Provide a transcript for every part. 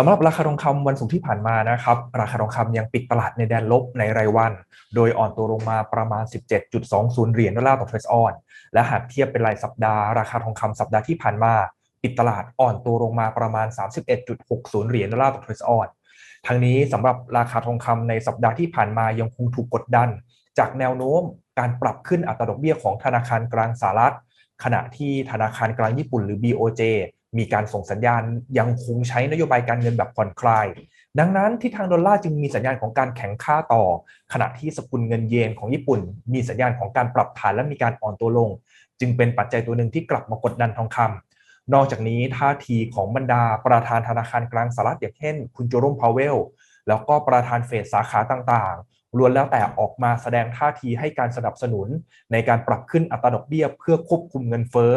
สำหรับราคาทองคำวันศุกร์ที่ผ่านมานะครับราคาทองคำยังปิดตลาดในแดนลบในรายวัน โดยอ่อนตัวลงมาประมาณ 17.20 เหรียญดอลลาร์ต่อเทรซออนและหากเทียบเป็นรายสัปดาห์ราคาทองคำสัปดาห์ที่ผ่านมา ปิดตลาดอ่อนตัวลงมาประมาณ 31.60 เหรียญดอลลาร์ต่อเทรซออนทั้งนี้สำหรับราคาทองคำในสัปดาห์ที่ผ่านมายังคงถูกกดดัน จากแนวโน้มการปรับขึ้นอัตราดอกเบี้ยของธนาคารกลางสหรัฐขณะที่ธนาคารกลางญี่ปุ่นหรือ BOJ มีการส่งสัญญาณยังคงใช้นโยบายการเงินแบบผ่อนคลาย ดังนั้นที่ทางดอลลาร์จึงมีสัญญาณของการแข็งค่าต่อ ขณะที่สกุลเงินเยนของญี่ปุ่น มีสัญญาณของการปรับฐานและมีการอ่อนตัวลง จึงเป็นปัจจัยตัวหนึ่งที่กลับมากดดันทองคำนอกจากนี้ท่าทีของบรรดาประธานธนาคารกลางสหรัฐอย่างเช่น คุณโจรมพาวเวล แล้วก็ประธานเฟดสาขาต่างๆล้วนแล้วแต่ออกมาแสดงท่าทีให้การสนับสนุน ในการปรับขึ้นอัตราดอกเบี้ยเพื่อควบคุมเงินเฟ้อ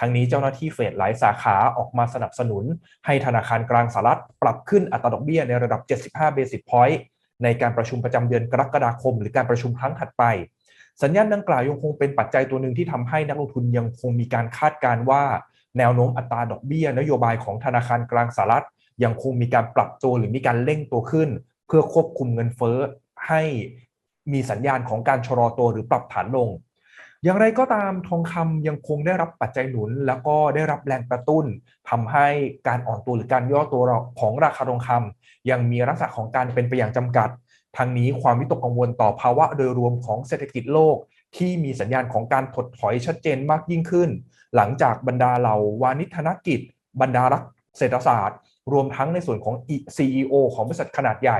ทั้งนี้เจ้าหน้าที่เฟดหลายสาขาออกมาสนับสนุน ให้ธนาคารกลางสหรัฐปรับขึ้นอัตราดอกเบี้ยในระดับ 75 เบสิสพอยต์ในการประชุมประจำเดือนกรกฎาคม หรือการประชุมครั้งถัดไป สัญญาณดังกล่าวยังคงเป็นปัจจัยตัวหนึ่งที่ทำให้นักลงทุนยังคงมีการคาดการณ์ว่า แนวโน้มอัตราดอกเบี้ย นโยบายของธนาคารกลางสหรัฐ ยังคงมีการปรับตัวหรือมีการเร่งตัวขึ้น เพื่อควบคุมเงินเฟ้อให้มีสัญญาณของการชะลอตัวหรือปรับฐานลง อย่างไรก็ตามทองคำยังคงได้รับปัจจัยหนุน แล้วก็ได้รับแรงกระตุ้นทำให้การอ่อนตัวหรือการย่อตัวของราคาทองคำยังมีลักษณะของการเป็นไปอย่างจำกัดทางนี้ความวิตกกังวลต่อภาวะโดยรวมของเศรษฐกิจโลก ที่มีสัญญาณของการถดถอยชัดเจนมากยิ่งขึ้น หลังจากบรรดาเหล่าวานิธนกิจ บรรดารักเศรษฐศาสตร์ รวมทั้งในส่วนของ CEO ของบริษัทขนาดใหญ่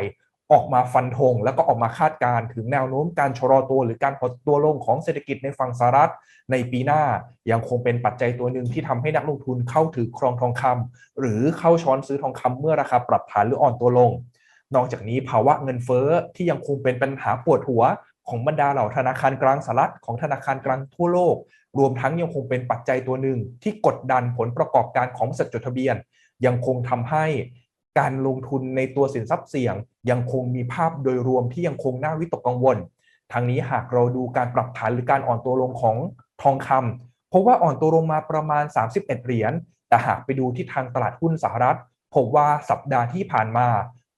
ออกมาฟันธงแล้วก็ออกมาคาดการถึงแนวโน้มการชะลอตัวหรือการหดตัวลงของเศรษฐกิจในฝั่งสหรัฐในปีหน้ายังคงเป็นปัจจัยตัวหนึ่งที่ทำให้นักลงทุนเข้าถือครองทองคำหรือเข้าช้อนซื้อทองคำเมื่อราคาปรับฐานหรืออ่อนตัวลง นอกจากนี้ภาวะเงินเฟ้อที่ยังคงเป็นปัญหาปวดหัวของบรรดาเหล่าธนาคารกลางสหรัฐของธนาคารกลางทั่วโลก รวมทั้งยังคงเป็นปัจจัยตัวหนึ่งที่กดดันผลประกอบการของบริษัทจดทะเบียน ยังคงทำให้ การลงทุนในตัวสินทรัพย์เสี่ยง ยังคงมีภาพโดยรวมที่ยังคงน่าวิตกกังวล ทางนี้หากเราดูการปรับฐานหรือการอ่อนตัวลงของทองคำพบว่าอ่อนตัวลงมาประมาณ 31 เหรียญ แต่หากไปดูที่ทางตลาดหุ้นสหรัฐ พบว่าสัปดาห์ที่ผ่านมา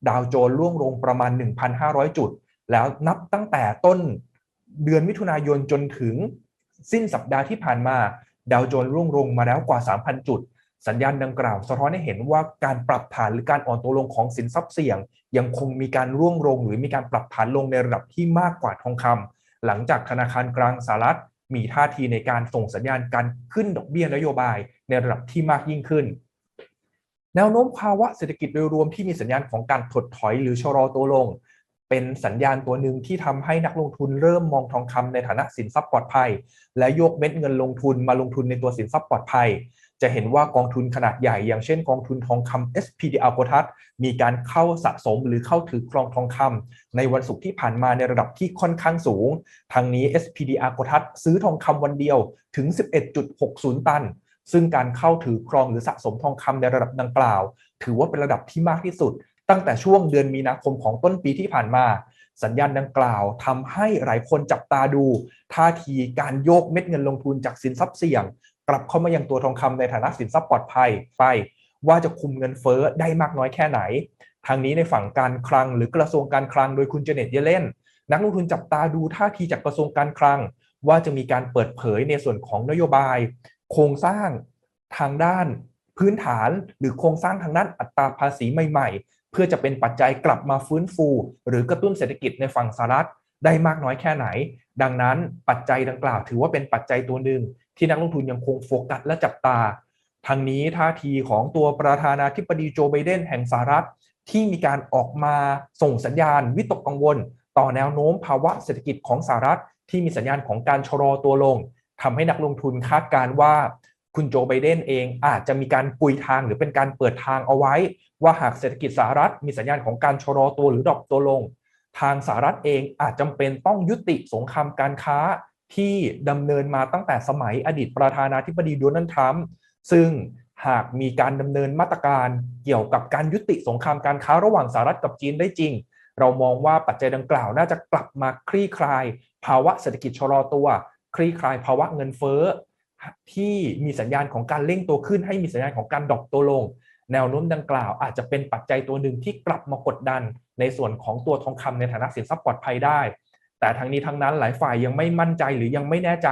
ดาวโจนส์ร่วงลงประมาณ 1,500 จุด แล้วนับตั้งแต่ต้นเดือนมิถุนายนจนถึง สิ้นสัปดาห์ที่ผ่านมา ดาวโจนส์ร่วงลงมาแล้วกว่า 3,000 จุด สัญญาณดังกล่าว สะท้อนให้เห็นว่าการปรับฐานหรือการอ่อนตัวลงของสินทรัพย์เสี่ยง ยังคงมีการร่วงลง หรือมีการปรับฐานลงในระดับที่มากกว่าทองคำหลังจากธนาคารกลางสหรัฐ มีท่าทีในการส่งสัญญาณการขึ้นดอกเบี้ยนโยบายในระดับที่มากยิ่งขึ้น แนวโน้มภาวะเศรษฐกิจโดยรวมที่มีสัญญาณของการถดถอยหรือชะลอตัวลง เป็นสัญญาณตัวหนึ่งที่ทำให้นักลงทุนเริ่มมองทองคำในฐานะสินทรัพย์ปลอดภัย และโยกเม็ดเงินลงทุนมาลงทุนในตัวสินทรัพย์ปลอดภัย จะเห็นว่ากองทุนขนาดใหญ่อย่างเช่นกองทุนทองคำ SPDR โกทัสมีการเข้าสะสมหรือเข้าถือครองทองคำในวันศุกร์ที่ผ่านมาในระดับที่ค่อนข้างสูง ทางนี้ SPDR โกทัสซื้อทองคำวันเดียวถึง 11.60 ตัน ซึ่งการเข้าถือครองหรือสะสมทองคำในระดับดังกล่าว ถือว่าเป็นระดับที่มากที่สุด ตั้งแต่ช่วงเดือนมีนาคมของต้นปีที่ผ่านมาสัญญาณดังกล่าวทำให้หลายคนจับตาดู ท่าทีการโยกเม็ดเงินลงทุนจากสินทรัพย์เสี่ยง กลับเข้ามายังตัวทองคำในฐานะสินทรัพย์ปลอดภัยไป ว่าจะคุมเงินเฟ้อได้มากน้อยแค่ไหน ทางนี้ในฝั่งการคลังหรือกระทรวงการคลังโดยคุณเจเน็ตเยเลนนักลงทุนจับตาดูท่าทีจากกระทรวงการคลัง ว่าจะมีการเปิดเผยในส่วนของนโยบาย โครงสร้างทางด้านพื้นฐานหรือโครงสร้างทางด้านอัตราภาษีใหม่ๆ เพื่อจะเป็นปัจจัยกลับมาฟื้นฟู หรือกระตุ้นเศรษฐกิจในฝั่งสหรัฐได้มากน้อยแค่ไหน ดังนั้นปัจจัยดังกล่าวถือว่าเป็นปัจจัยตัวหนึ่ง ที่นักลงทุนยังคงโฟกัสและจับตา ทางนี้ท่าทีของตัวประธานาธิบดีโจไบเดนแห่งสหรัฐ ที่มีการออกมาส่งสัญญาณวิตกกังวล ต่อแนวโน้มภาวะเศรษฐกิจของสหรัฐ ที่มีสัญญาณของการชะลอตัวลงทำให้นักลงทุนคาดการว่าคุณโจไบเดนเองอาจจะมีการปุยทางหรือเป็นการเปิดทางเอาไว้ ว่าหากเศรษฐกิจสหรัฐมีสัญญาณของการชะลอตัวหรือดรอปตัวลง ทางสหรัฐเองอาจจำเป็นต้องยุติสงครามการค้า ที่ดำเนินมาตั้งแต่สมัยอดีตประธานาธิบดีโดนัลด์ทรัมป์ซึ่งหากมีการดำเนินมาตรการเกี่ยวกับการยุติสงครามการค้าระหว่างสหรัฐกับจีนได้จริง เรามองว่าปัจจัยดังกล่าวน่าจะกลับมาคลี่คลาย ภาวะเศรษฐกิจชะลอตัว คลี่คลายภาวะเงินเฟ้อที่มีสัญญาณของการเร่งตัวขึ้น ให้มีสัญญาณของการดรอปตัวลง แนวโน้มดังกล่าวอาจจะเป็นปัจจัยตัวหนึ่งที่กลับมากดดัน ในส่วนของตัวทองคำในฐานะสินทรัพย์ปลอดภัยได้ แต่ทั้งนี้ทั้งนั้นหลายฝ่ายยังไม่มั่นใจหรือยังไม่แน่ใจ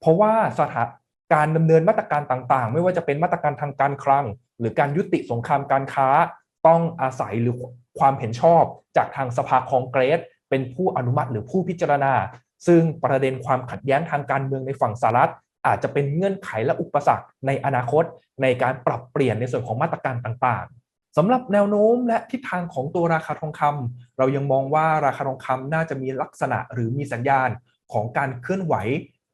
เพราะว่าสถานการดำเนินมาตรการต่างๆ ไม่ว่าจะเป็นมาตรการทางการคลัง หรือการยุติสงครามการค้า ต้องอาศัยหรือความเห็นชอบจากทางสภาคองเกรส เป็นผู้อนุมัติหรือผู้พิจารณา ซึ่งประเด็นความขัดแย้งทางการเมืองในฝั่งสหรัฐ อาจจะเป็นเงื่อนไขและอุปสรรคในอนาคต ในการปรับเปลี่ยนในส่วนของมาตรการต่างๆ สำหรับแนวโน้มและทิศทางของตัวราคาทองคำเรายังมองว่าราคาทองคำน่าจะมีลักษณะหรือมีสัญญาณของการเคลื่อนไหว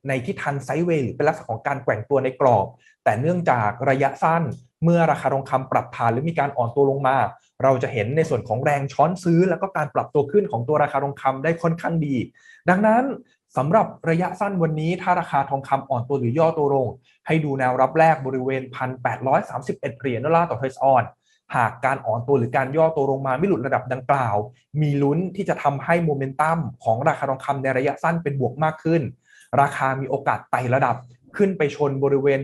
ในทิศทางไซด์เวย์หรือเป็นลักษณะของการแกว่งตัวในกรอบ แต่เนื่องจากระยะสั้นเมื่อราคาทองคำปรับฐานหรือมีการอ่อนตัวลงมา เราจะเห็นในส่วนของแรงช้อนซื้อ แล้วก็การปรับตัวขึ้นของตัวราคาทองคำได้ค่อนข้างดี ดังนั้นสำหรับระยะสั้นวันนี้ถ้าราคาทองคำอ่อนตัวหรือย่อตัวลง ให้ดูแนวรับแรกบริเวณ 1,831 เหรียญดอลลาร์ต่อเทรซออน หากการอ่อนตัวหรือการย่อตัวลงมาไม่หลุดระดับดังกล่าว มีลุ้นที่จะทำให้โมเมนตัมของราคาทองคำในระยะสั้นเป็นบวกมากขึ้น ราคามีโอกาสไต่ระดับขึ้นไปชนบริเวณ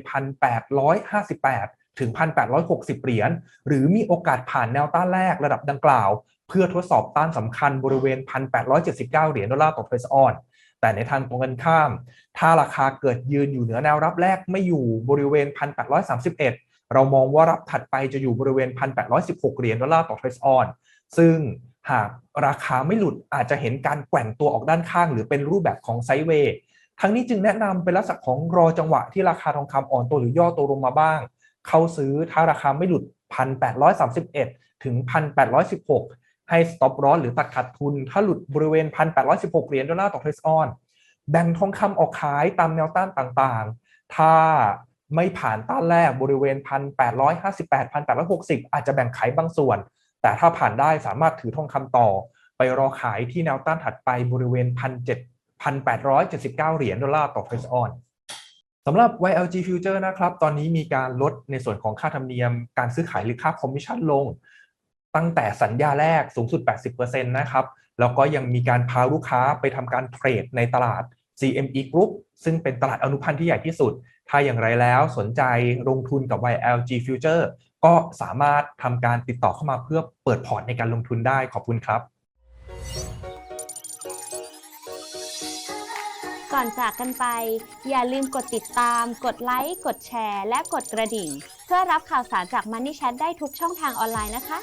1,858 ถึง 1,860 เหรียญ หรือมีโอกาสผ่านแนวต้านแรกระดับดังกล่าว เพื่อทดสอบต้านสำคัญบริเวณ 1,879 เหรียญดอลลาร์ต่อเทรซออน แต่ในทางตรงกันข้าม ถ้าราคาเกิดยืนอยู่เหนือแนวรับแรกไม่อยู่บริเวณ 1,831 เรามองว่ารับถัดไปจะอยู่บริเวณ 1,816 เหรียญดอลลาร์ต่อเทรซออนซึ่งหากราคาไม่หลุดอาจจะเห็นการแกว่งตัวออกด้านข้าง หรือเป็นรูปแบบของไซด์เวย์ทั้งนี้จึงแนะนำเป็นลักษณะของรอจังหวะที่ราคาทองคำอ่อนตัวหรือย่อตัวลงมาบ้าง เข้าซื้อถ้าราคาไม่หลุด 1,831 ถึง 1,816 ให้ stop loss หรือตัดขาดทุน ถ้าหลุดบริเวณ 1,816 เหรียญดอลลาร์ต่อเทรซออนแบ่งทองคำออกขายตามแนวต้านต่างๆ ถ้า ไม่ผ่านต้านแรกบริเวณ 1,858 1,860 อาจจะแบ่งขายบางส่วน แต่ถ้าผ่านได้สามารถถือทองคำต่อ ไปรอขายที่แนวต้านถัดไปบริเวณ 1,879 เหรียญดอลลาร์ต่อเทรซออนสำหรับ YLG Future นะครับ ตอนนี้มีการลดในส่วนของค่าธรรมเนียม การซื้อขายหรือค่าคอมมิชชั่นลง ตั้งแต่สัญญาแรกสูงสุด 80%นะครับ แล้วก็ยังมีการพาลูกค้าไปทำการเทรดในตลาด CME Group ซึ่งเป็นตลาดอนุพันธ์ที่ใหญ่ที่สุด ถ้าอย่างไรแล้วสนใจลงทุนกับ YLG Future ก็สามารถทำการติดต่อเข้ามาเพื่อเปิดพอร์ตในการลงทุนได้ขอบคุณครับ ก่อนจากกันไป อย่าลืมกดติดตาม กดไลค์ กดแชร์ และกดกระดิ่ง เพื่อรับข่าวสารจาก Money Chat ได้ทุกช่องทางออนไลน์นะคะ